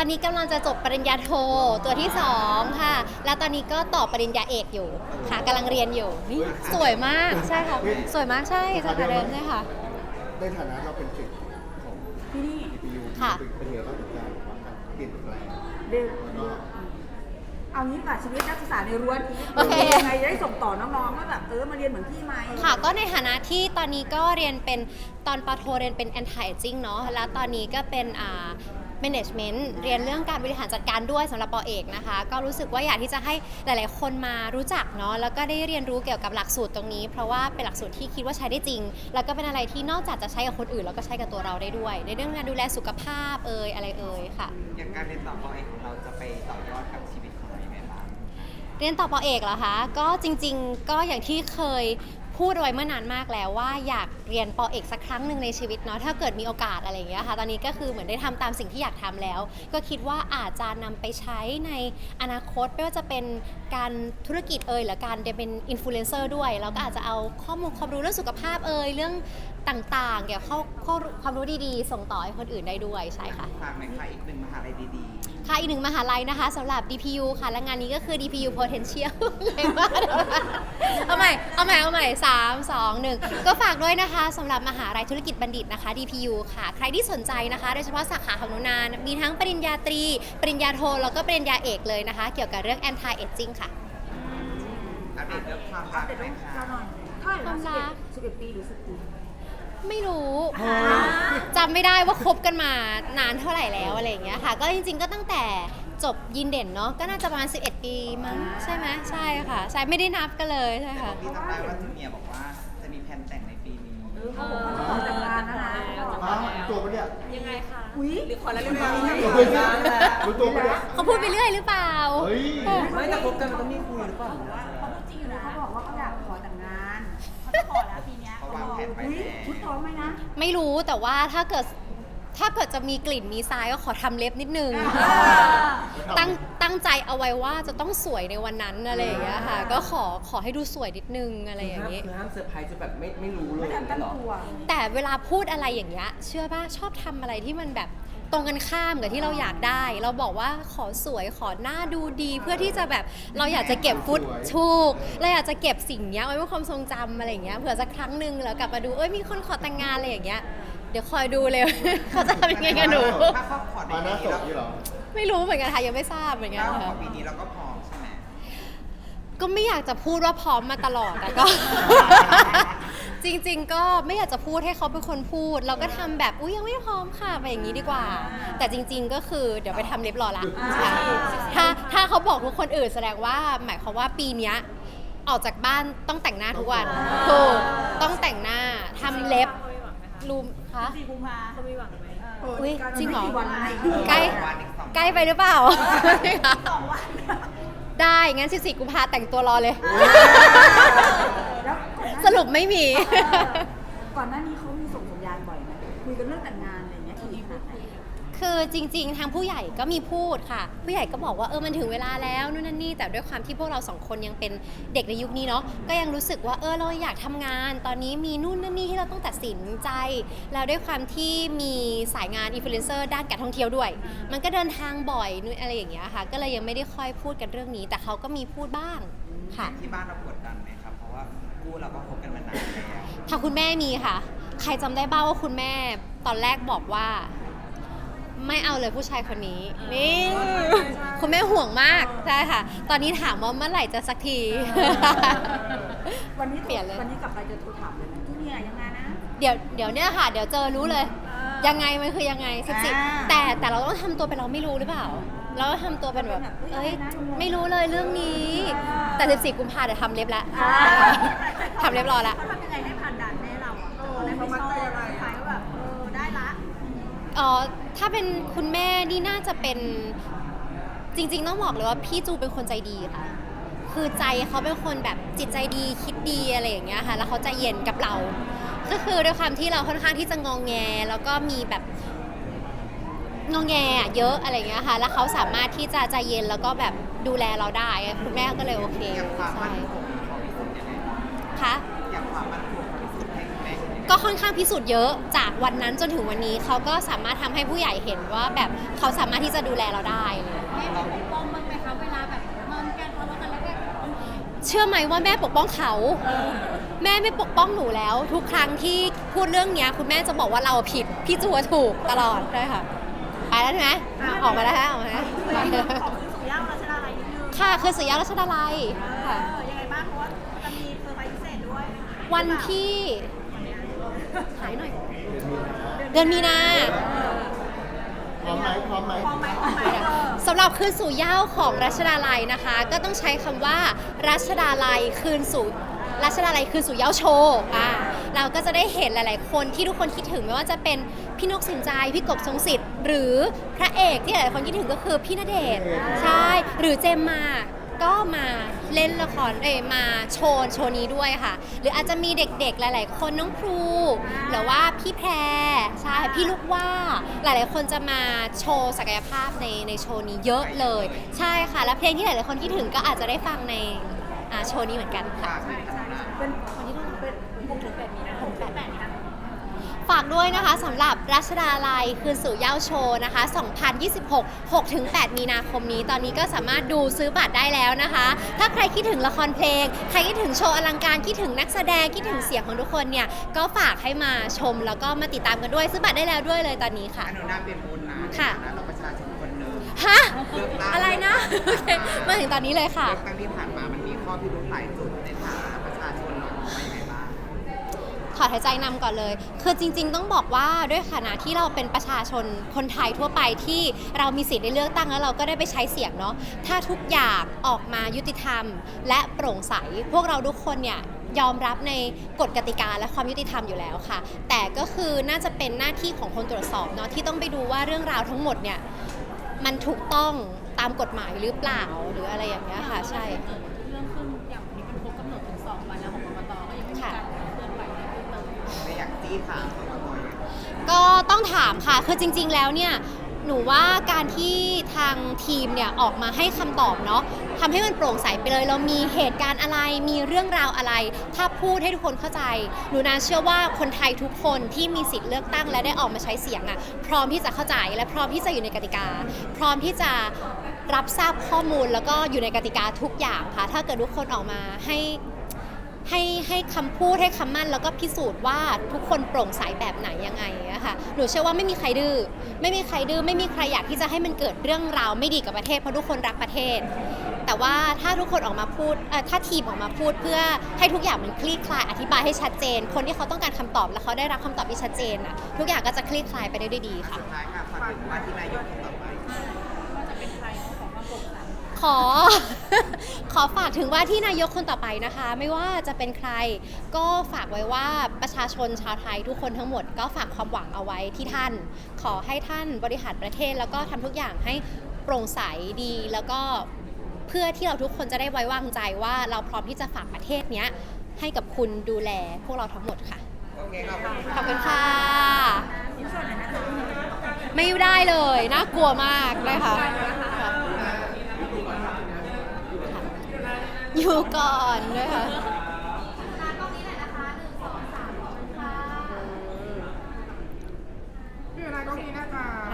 ตอนนี้กำลังจะจบปริญญาโทตัวที่สองค่ะ แล้วตอนนี้ก็ต่อปริญญาเอกอยู่ค่ะกำลังเรียนอยู่นี่สวยมากใช่ค่ะ สวยมากใช่สาขาเดิมใช่ค่ะ ในฐานะเราเป็นศิษย์ของที่นี่ EPU ค่ะ เป็นเป็นไงบ้างกับการแบบว่าการเปลี่ยนแปลงเด็กแล้วก็เอางี้ค่ะชีวิตนักศึกษาในรั้วนี้โอเค ยังไงจะได้ส่งต่อน้องๆว่าแบบเออมาเรียนเหมือนพี่ไหมค่ะก็ในฐานะที่ตอนนี้ก็เรียนเป็นตอนปอโทเรียนเป็น anti aging เนาะแล้วตอนนี้ก็เป็นอ่า management เรียนเรื่องการบริหารจัดการด้วยสำหรับปอเอกนะคะ ก็รู้สึกว่าอยากที่จะให้หลาย ๆ คนมารู้จักเนาะแล้วก็ได้เรียนรู้เกี่ยวกับหลักสูตรตรงนี้ เพราะว่าเป็นหลักสูตรที่คิดว่าใช้ได้จริง แล้วก็เป็นอะไรที่นอกจากจะใช้กับคนอื่น แล้วก็ใช้กับตัวเราได้ด้วย ในเรื่องการดูแลสุขภาพเอ่ยอะไรเอ่ยค่ะ อย่างการเรียนต่อปอเอกของเราจะไปต่อยอดกับชีวิตของเรายังไงบ้างเรียนต่อปอเอกเหรอคะก็จริง ๆ ก็อย่างที่เคยพูดเอาไว้เมื่อนานมากแล้วว่าอยาก เรียนปอเอกสักครั้งหนึ่งในชีวิตเนาะถ้าเกิดมีโอกาสอะไรอย่างเงี้ยค่ะตอนนี้ก็คือเหมือนได้ทำตามสิ่งที่อยากทำแล้ว ก็คิดว่าอาจจะนำไปใช้ในอนาคตไม่ว่าจะเป็นการธุรกิจเอ่ยหรือการเป็นอินฟลูเอนเซอร์ด้วยเราก็อาจจะเอาข้อมูลความรู้เรื่องสุขภาพเอ่ยเรื่องต่างๆเกี่ยวกับข้อข้อความรู้ดีๆ ส่งต่อให้คนอื่นได้ด้วยใช่ค่ะฝากหน่อยค่ะอีกหนึ่งมหาลัยดีค่ะอีกหนึ่งมหาลัยนะคะสำหรับ DPU ค่ะและงานนี้ก็คือ DPU Potential เลยมากเอาใหม่เอาใหม่เอาใหม่สามสองหนึ่งก็ฝากด้วยนะคะสำหรับมหาลัยธุรกิจบัณฑิตนะคะ DPU ค่ะ ใครที่สนใจนะคะโดยเฉพาะสาขาของหนุนานมีทั้งปริญญาตรี ปริญญาโทแล้วก็ปริญญาเอกเลยนะคะ เกี่ยวกับเรื่อง anti aging ค่ะๆอัปเดตเรื่องความอัรัปกเดตหน่น้ออยงค่ะเราหน่อยเท่าไหร่ความรันะกสิบเอ็ดปีหรือสิบปีไม่รู้จำไม่ได้ว่าคบกันมานานเท่าไหร่แล้วอะไรอย่างเงี้ยค่ะ ก็จริงๆก็ตั้งแต่จบยินเด่นเนาะก็น่าจะประมาณ 11 ปีมั้งใช่ไหมใช่ค่ะ ใช่ไม่ได้นับกันเลยใช่แต่ค่ะ พี่จำได้ว่าจูเนียร์บอกว่าจะมีแผนแต่งในปีนี้ เออเขาบอกว่าจะขอแต่งงานนะนะอ้าวตัวปะเนี่ยยังไงคะอุ้ยหรือขอแล้วเรียบร้อยเฮ้ยรู้ตัวปะเนี่ย เขาพูดไปเรื่อยหรือเปล่าเฮ้ย ไม่แต่คบกันมันต้องมีคุยหรือเปล่าเขาพูดจริงอยู่นะเขาบอกว่าเขาอยากขอแต่งงานเขาจะขอแล้วปีเนี้ยเขาวางแผนไปอุ้ยแล้วชุดท้องไหมนะ ไม่รู้แต่ว่าถ้าเกิด ถ้าเกิดจะมีกลิ่นมีทรายก็ขอทำเล็บนิดนึง ตั้งตั้งใจเอาไว้ว่าจะต้องสวยในวันนั้นอะไรอย่างเงี้ยค่ะ ก็ขอขอให้ดูสวยนิดนึงอะไรอย่างเงี้ย คือห้ามเซอร์ไพรส์จะแบบไม่ไม่รู้เลยไม่ทันตั้งเหรอตัวแต่เวลาพูดอะไรอย่างเงี้ย เชื่อป่ะชอบทำอะไรที่มันแบบตรงกันข้ามกับที่เราอยากได้ เราบอกว่าขอสวยขอหน้าดูดี เพื่อที่จะแบบเราอยากจะเก็บฟุตถูกเราอยากจะเก็บสิ่งเนี้ยไว้เป็นความทรงจำอะไรอย่างเงี้ยเผื่อสักครั้งหนึ่งแล้วกลับมาดูเอ้ยมีคนขอแต่งงานอะไรอย่างเงี้ย เดี๋ยวคอยดูเลย เขาจะทำยังไงกับหนู ถ้าเขาขอในมาหปีน้านี้ศพเรานี่เหรอ ไม่รู้เหมือนกันค่ะยังไม่ทราบเหมือนกันถ้าขอค่ะ ปีนี้เราก็พร้อมใช่ไหม ก็ไม่อยากจะพูดว่าพร้อมมาตลอดแต่ก็ จริง ๆ ก็ไม่อยากจะพูดให้เขาเป็นคนพูด เราก็ทำแบบอุ้ยยังไม่พร้อมค่ะไปอย่างนี้ดีกว่า แต่จริง ๆ ก็คือเดี๋ยวไปทำเล็บรอละใช่ถ้าถ้าเขาบอกทุกคนอื่นแสดงว่า หมายความว่าปีเนี้ยออกจากบ้านต้องแต่งหน้าทุกวันถูกต้องแต่งหน้าทำเล็บ รูมคะสี่กุมภาเขามีหวังไหมอุ๊ยจริงเหรอไม่กี่วันไงใกล้วันอีกสองใกล้ไปหรือเปล่าได้งั้น 14 กุมภาแต่งตัวรอเลยแล้วก่อนหน้าสรุปไม่มีเออก่อนหน้านี้เขามีส่งสัญญาณบ่อยไหมคุยกันเรื่องแต่งงาน คือจริง ๆ ทางผู้ใหญ่ก็มีพูดค่ะ ผู้ใหญ่ก็บอกว่าเออมันถึงเวลาแล้วนู่นนั่นนี่แต่ด้วยความที่พวกเราสองคนยังเป็นเด็กในยุคนี้เนาะก็ยังรู้สึกว่าเออเราอยากทำงาน ตอนนี้มีนู่นนั่นนี่ที่เราต้องตัดสินใจ แล้วด้วยความที่มีสายงานอินฟลูเอนเซอร์ด้านการท่องเที่ยวด้วย มันก็เดินทางบ่อยนู่นอะไรอย่างเงี้ยค่ะ ก็เลยยังไม่ได้ค่อยพูดกันเรื่องนี้ แต่เขาก็มีพูดบ้างค่ะ ที่บ้านเรากดดันไหมครับ เพราะว่าคู่เราก็คบกันมานานแล้ว ทางคุณแม่มีค่ะ ใครจำได้บ้างว่าคุณแม่ตอนแรกบอกว่า ไม่เอาเลยผู้ชายคนนี้นี่คุณแม่ห่วงมากใช่ค่ะ ตอนนี้ถามว่าเมื่อไหร่จะสักที วันนี้เปลี่ยนเลย วันนี้กลับไปจะโทรถามเลยนะจูเนียร์ยังไงนะ เดี๋ยวเดี๋ยวเนี่ยค่ะ เดี๋ยวเจอรู้เลย ยังไงมันคือยังไงสิบสิอ่าแต่แต่เราต้องทำตัวเป็นเราไม่รู้หรือเปล่า เราต้องทำตัวเป็นแบบ เอ้ย ไม่รู้เลยเรื่องนี้ แต่สิบสี่กุมภาเดี๋ยวทำเล็บละทำเล็บรอละเขาทำยังไงให้ผ่านด่านแม่เราอะตอนแรกไม่ชอบขายแบบเออได้ละ อ๋อถ้าเป็นคุณแม่นี่น่าจะเป็นจริง ๆ ต้องบอกเลยว่าพี่จูเป็นคนใจดีค่ะ คือใจเขาเป็นคนแบบจิตใจดีคิดดีอะไรอย่างเงี้ยค่ะ แล้วเขาใจเย็นกับเรา ก็คือด้วยความที่เราค่อนข้างที่จะงองแง แล้วก็มีแบบงองแงอะเยอะอะไรอย่างเงี้ยค่ะ แล้วเขาสามารถที่จะใจเย็นแล้วก็แบบดูแลเราได้ คุณแม่ก็เลยโอเคอย่างความใช่มั่นคงของพี่สุดยังไงบ้าง ค่ะ ก็ค่อนข้างพิสูจน์เยอะจากวันนั้นจนถึงวันนี้เขาก็สามารถทำให้ผู้ใหญ่เห็นว่าแบบเขาสามารถที่จะดูแลเราได้เลย แม่ปกป้องบ้างไหมคะเวลาแบบงอนกันทะเลาะกันแล้วก็เชื่อไหมว่าแม่ปกป้องเขา แม่ไม่ปกป้องหนูแล้ว ทุกครั้งที่พูดเรื่องเนี้ย คุณแม่จะบอกว่าเราผิดพี่จูว่าถูกตลอดได้ค่ะไปแล้วใช่ไหมออกมาแล้วฮะออกมาแล้วขอคืนสู่ย่ารัชดาลัยนิดนึงค่ะคือสุริยะรัชดาลัยเอค่ะ อยังไงบ้างเพราะว่าจะมีเซอร์ไพรส์พิเศษด้วยวันที่ หายหน่อย เดือนมีนา พร้อมไหมพร้อมไหมพร้อมไหมพร้อมไหมเออ สำหรับคืนสู่เหย้าของรัชดาลัยนะคะ ก็ต้องใช้คำว่า รัชดาลัยคืนสู่รัชดาลัยคืนสู่เหย้าโชว์อ่าเราก็จะได้เห็นหลาย ๆ คนที่ทุกคนคิดถึงไม่ว่าจะเป็นพี่นกสินใจพี่กบทรงสิทธิ์หรือพระเอกที่หลายๆคนคิดถึงก็คือพี่ณเดชน์ใช่ หรือเจมมา ก็มาเล่นละครเอยมาโชว์โชว์นี้ด้วยค่ะ หรืออาจจะมีเด็กๆ หลาย ๆ คนน้องครู หรือว่าพี่แพรใช่พี่ลูกว่าหลายๆ คนจะมาโชว์ศักยภาพในในโชว์นี้เยอะเลย ใช่ค่ะ และเพลงที่หลายๆ คนคิดถึงก็อาจจะได้ฟังในอ่าโชว์นี้เหมือนกันค่ะ เป็นวันที่ต้องเป็นหกถึงแปดมีนาคมแปดมีนาคม ฝากด้วยนะคะสำหรับรัชดาลัยคืนสู่เหย้าโชว์นะคะ 2026 6-8 มีนาคมนี้ ตอนนี้ก็สามารถดูซื้อบัตรได้แล้วนะคะ ถ้าใครคิดถึงละครเพลง ใครคิดถึงโชว์อลังการ คิดถึงนักแสดง คิดถึงเสียงของทุกคนเนี่ย ก็ฝากให้มาชมแล้วก็มาติดตามกันด้วย ซื้อบัตรได้แล้วด้วยเลยตอนนี้ค่ะ อนุนาเป็นบุญนะค่ะนเราประชาชนคนหนึ่งฮะเลือกตั้งอะไรนะโอเคมาถึงตอนนี้เลยค่ะ เลือกตั้งที่ผ่านมามันมีข้อพิรุธหลายจุดในฐานะประชาชนเรามองว่ายังไงบ้าง ถอดหายใจนำก่อนเลย คือจริง ๆ ต้องบอกว่าด้วยฐานะที่เราเป็นประชาชนคนไทยทั่วไปที่เรามีสิทธิ์ได้เลือกตั้งแล้วเราก็ได้ไปใช้เสียงเนาะถ้าทุกอย่างออกมายุติธรรม และโปร่งใส พวกเราทุกคนเนี่ยยอมรับในกฎกติกาและความยุติธรรมอยู่แล้วค่ะ แต่ก็คือน่าจะเป็นหน้าที่ของคนตรวจสอบเนาะที่ต้องไปดูว่าเรื่องราวทั้งหมดเนี่ยมันถูกต้องตามกฎหมายหรือเปล่าหรืออะไรอย่างเงี้ยค่ะ ใช่ ไม่อยากจี้ถามเขามาบ่อยก็ต้องถามค่ะ คือจริง ๆ แล้วเนี่ย หนูว่าการที่ทางทีมเนี่ยออกมาให้คำตอบเนาะทำให้มันโปร่งใสไปเลย เรามีเหตุการณ์อะไร มีเรื่องราวอะไร ถ้าพูดให้ทุกคนเข้าใจ หนูนาเชื่อว่าคนไทยทุกคนที่มีสิทธิ์เลือกตั้งและได้ออกมาใช้เสียงอะ่ะ พร้อมที่จะเข้าใจและพร้อมที่จะอยู่ในกติกา พร้อมที่จะรับทราบข้อมูลแล้วก็อยู่ในกติกาทุกอย่างค่ะ ถ้าเกิดทุกคนออกมาให้ ให้ให้คำพูดให้คำมั่นแล้วก็พิสูจน์ว่าทุกคนโปร่งใสแบบไหนยังไงอะค่ะหนูเชื่อว่าไม่มีใครดื้อไม่มีใครดื้อไม่มีใครอยากที่จะให้มันเกิดเรื่องราวไม่ดีกับประเทศเพราะทุกคนรักประเทศ แต่ว่าถ้าทุกคนออกมาพูดถ้าทีมออกมาพูดเพื่อให้ทุกอย่างมันคลี่คลายอธิบายให้ชัดเจน คนที่เขาต้องการคำตอบแล้วเขาได้รับคำตอบที่ชัดเจนอะทุกอย่างก็จะคลี่คลายไปได้ด้วยดีค่ะสุดท้ายค่ะฝากถึงว่าที่นายกต่อไป ขอ ขอฝากถึงว่าที่นายกคนต่อไปนะคะ ไม่ว่าจะเป็นใคร ก็ฝากไว้ว่าประชาชนชาวไทยทุกคนทั้งหมด ก็ฝากความหวังเอาไว้ที่ท่าน ขอให้ท่านบริหารประเทศ แล้วก็ทำทุกอย่างให้โปร่งใสดีแล้วก็เพื่อที่เราทุกคนจะได้ไว้วางใจว่าเราพร้อมที่จะฝากประเทศเนี้ย ให้กับคุณดูแลพวกเราทั้งหมดค่ะโอเคขอบคุณขอบคุณค่ะไม่ได้เลยน่ากลัวมากเลยค่ะ อยู่ก่อนด้วยค่ะพี่เวลาก็มีน่าะ